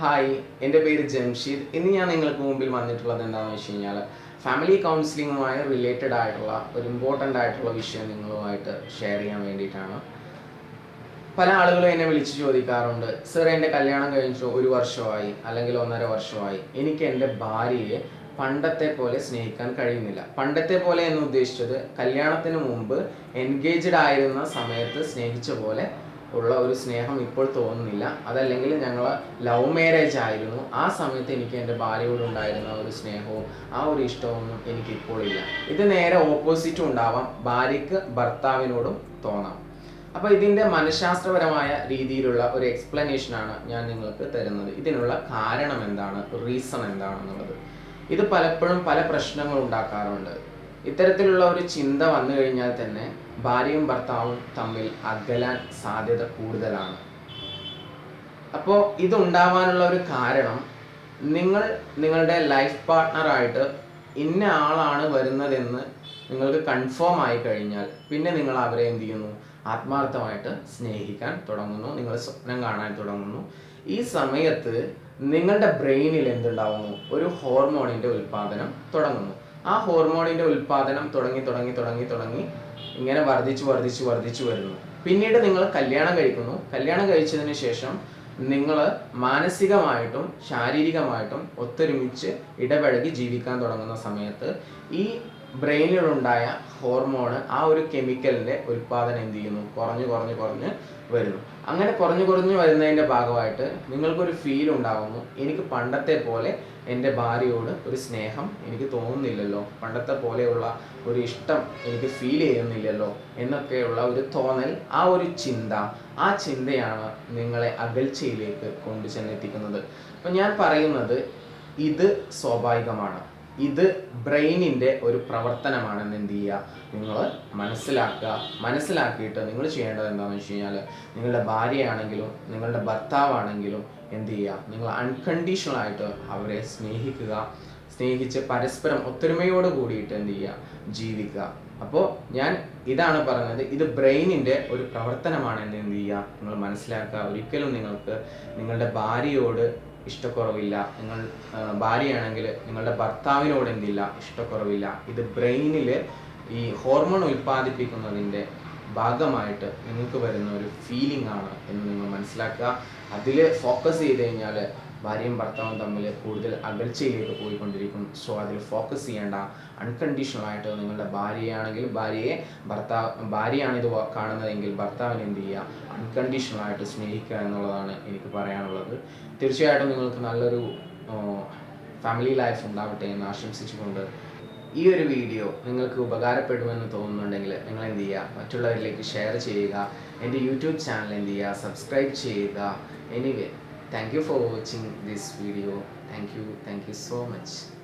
Hi എന്റെ പേര് ജംഷീദ്. ഇന്ന് ഞാൻ നിങ്ങൾക്ക് മുമ്പിൽ വന്നിട്ടുള്ളത് എന്താണെന്ന് വെച്ച് കഴിഞ്ഞാൽ ഫാമിലി കൗൺസിലിങ്ങുമായി റിലേറ്റഡ് ആയിട്ടുള്ള ഒരു ഇമ്പോർട്ടന്റ് ആയിട്ടുള്ള വിഷയം നിങ്ങളുമായിട്ട് ഷെയർ ചെയ്യാൻ വേണ്ടിയിട്ടാണ്. പല ആളുകളും എന്നെ വിളിച്ച് ചോദിക്കാറുണ്ട് സർ എന്റെ കല്യാണം കഴിഞ്ഞു ഒരു വർഷമായി അല്ലെങ്കിൽ ഒന്നര വർഷമായി എനിക്ക് എന്റെ ഭാര്യയെ പണ്ടത്തെ പോലെ സ്നേഹിക്കാൻ കഴിയുന്നില്ല. പണ്ടത്തെ പോലെ എന്ന് ഉദ്ദേശിച്ചത് കല്യാണത്തിന് മുമ്പ് എൻഗേജ്ഡ് ആയിരുന്ന സമയത്ത് സ്നേഹിച്ച പോലെ ഉള്ള ഒരു സ്നേഹം ഇപ്പോൾ തോന്നുന്നില്ല. അതല്ലെങ്കിൽ ഞങ്ങൾ ലവ് മാരേജ് ആയിരുന്നു. ആ സമയത്ത് എനിക്ക് എന്റെ ഭാര്യയോട് ഉണ്ടായിരുന്ന ഒരു സ്നേഹവും ആ ഒരു ഇഷ്ടമൊന്നും എനിക്ക് ഇപ്പോൾ ഇല്ല. ഇത് നേരെ ഓപ്പോസിറ്റും ഉണ്ടാവാം. ഭാര്യയ്ക്ക് ഭർത്താവിനോടും തോന്നാം. അപ്പോൾ ഇതിന്റെ മനഃശാസ്ത്രപരമായ രീതിയിലുള്ള ഒരു എക്സ്പ്ലനേഷൻ ആണ് ഞാൻ നിങ്ങൾക്ക് തരുന്നത്. ഇതിനുള്ള കാരണം എന്താണ്? റീസൺ എന്താണെന്നുള്ളത് ഇത് പലപ്പോഴും പല പ്രശ്നങ്ങൾ ഉണ്ടാക്കാറുണ്ട്. ഇത്തരത്തിലുള്ള ഒരു ചിന്ത വന്നു കഴിഞ്ഞാൽ തന്നെ ഭാര്യയും ഭർത്താവും തമ്മിൽ അകലാൻ സാധ്യത കൂടുതലാണ്. അപ്പോൾ ഇതുണ്ടാവാനുള്ള ഒരു കാരണം നിങ്ങൾ നിങ്ങളുടെ ലൈഫ് പാർട്ട്ണറായിട്ട് ഇന്ന ആളാണ് വരുന്നതെന്ന് നിങ്ങൾക്ക് കൺഫേം ആയി കഴിഞ്ഞാൽ പിന്നെ നിങ്ങൾ അവരെ എന്ത് ചെയ്യുന്നു? ആത്മാർത്ഥമായിട്ട് സ്നേഹിക്കാൻ തുടങ്ങുന്നു. നിങ്ങൾ സ്വപ്നം കാണാൻ തുടങ്ങുന്നു. ഈ സമയത്ത് നിങ്ങളുടെ ബ്രെയിനിൽ എന്തുണ്ടാവുന്നു? ഒരു ഹോർമോണിന്റെ ഉൽപാദനം തുടങ്ങുന്നു. ആ ഹോർമോണിന്റെ ഉൽപാദനം തുടങ്ങി തുടങ്ങി തുടങ്ങി തുടങ്ങി ഇങ്ങനെ വർദ്ധിച്ചു വർദ്ധിച്ചു വർദ്ധിച്ചു വരുന്നു. പിന്നീട് നിങ്ങൾ കല്യാണം കഴിക്കുന്നു. കല്യാണം കഴിച്ചതിന് ശേഷം നിങ്ങൾ മാനസികമായിട്ടും ശാരീരികമായിട്ടും ഒത്തൊരുമിച്ച് ഇടപഴകി ജീവിക്കാൻ തുടങ്ങുന്ന സമയത്ത് ഈ ബ്രെയിനിലുണ്ടായ ഹോർമോണ് ആ ഒരു കെമിക്കലിന്റെ ഉൽപാദനം എന്ത് ചെയ്യുന്നു? കുറഞ്ഞു കുറഞ്ഞു കുറഞ്ഞ് വരുന്നു. അങ്ങനെ കുറഞ്ഞു കുറഞ്ഞു വരുന്നതിന്റെ ഭാഗമായിട്ട് നിങ്ങൾക്കൊരു ഫീൽ ഉണ്ടാകുന്നു എനിക്ക് പണ്ടത്തെ പോലെ എന്റെ ഭാര്യയോട് ഒരു സ്നേഹം എനിക്ക് തോന്നുന്നില്ലല്ലോ. പണ്ടത്തെ പോലെയുള്ള ഒരു ഇഷ്ടം എനിക്ക് ഫീൽ ചെയ്യുന്നില്ലല്ലോ എന്നൊക്കെയുള്ള ഒരു തോന്നൽ ആ ഒരു ചിന്ത ആ ചിന്തയാണ് നിങ്ങളെ അകൽച്ചയിലേക്ക് കൊണ്ടു ചെന്നെത്തിക്കുന്നത് അപ്പം ഞാൻ പറയുന്നത് ഇത് സ്വാഭാവികമാണ്. ഇത് ബ്രെയിനിന്റെ ഒരു പ്രവർത്തനമാണെന്ന് എന്ത് ചെയ്യുക? നിങ്ങൾ മനസ്സിലാക്കുക. മനസ്സിലാക്കിയിട്ട് നിങ്ങൾ ചെയ്യേണ്ടത് എന്താണെന്ന് വെച്ച് കഴിഞ്ഞാൽ നിങ്ങളുടെ ഭാര്യയാണെങ്കിലും നിങ്ങളുടെ ഭർത്താവാണെങ്കിലും എന്ത് ചെയ്യുക? നിങ്ങൾ അൺകണ്ടീഷണൽ ആയിട്ട് അവരെ സ്നേഹിക്കുക. സ്നേഹിച്ച് പരസ്പരം ഒത്തൊരുമയോട് കൂടിയിട്ട് എന്ത് ചെയ്യുക? ജീവിക്കുക. അപ്പോൾ ഞാൻ ഇതാണ് പറഞ്ഞത്. ഇത് ബ്രെയിനിന്റെ ഒരു പ്രവർത്തനമാണ് എന്ത് ചെയ്യുക? നിങ്ങൾ മനസ്സിലാക്കുക. ഒരിക്കലും നിങ്ങൾക്ക് നിങ്ങളുടെ ഭാര്യയോട് ഇഷ്ടക്കുറവില്ല. നിങ്ങൾ ഭാര്യയാണെങ്കിൽ നിങ്ങളുടെ ഭർത്താവിനോട് എന്തില്ല? ഇഷ്ടക്കുറവില്ല. ഇത് ബ്രെയിനിൽ ഈ ഹോർമോൺ ഉൽപ്പാദിപ്പിക്കുന്നതിന്റെ ഭാഗമായിട്ട് നിങ്ങൾക്ക് വരുന്ന ഒരു ഫീലിംഗ് ആണ് എന്ന് നിങ്ങൾ മനസ്സിലാക്കുക. അതിൽ ഫോക്കസ് ചെയ്ത് കഴിഞ്ഞാൽ ഭാര്യയും ഭർത്താവും തമ്മിൽ കൂടുതൽ അകൽച്ചയിലേക്ക് പോയിക്കൊണ്ടിരിക്കും. സോ അതിൽ ഫോക്കസ് ചെയ്യേണ്ട അൺകണ്ടീഷണൽ ആയിട്ട് നിങ്ങളുടെ ഭാര്യയാണെങ്കിൽ ഭാര്യയെ ഭർത്താവ് ഭാര്യയാണ് ഇത് വ- കാണുന്നതെങ്കിൽ ഭർത്താവിനെ എന്ത് ചെയ്യുക? അൺകണ്ടീഷണൽ ആയിട്ട് സ്നേഹിക്കുക എന്നുള്ളതാണ് എനിക്ക് പറയാനുള്ളത്. തീർച്ചയായിട്ടും നിങ്ങൾക്ക് നല്ലൊരു ഫാമിലി ലൈഫ് ഉണ്ടാവട്ടെ എന്ന് ആശംസിച്ചുകൊണ്ട് ഈ ഒരു വീഡിയോ നിങ്ങൾക്ക് ഉപകാരപ്പെടുമെന്ന് തോന്നുന്നുണ്ടെങ്കിൽ നിങ്ങൾ എന്ത് ചെയ്യുക? മറ്റുള്ളവരിലേക്ക് ഷെയർ ചെയ്യുക. എന്റെ യൂട്യൂബ് ചാനൽ എന്ത് ചെയ്യുക? സബ്സ്ക്രൈബ് ചെയ്യുക. Anyway thank you for watching this video. Thank you. Thank you so much.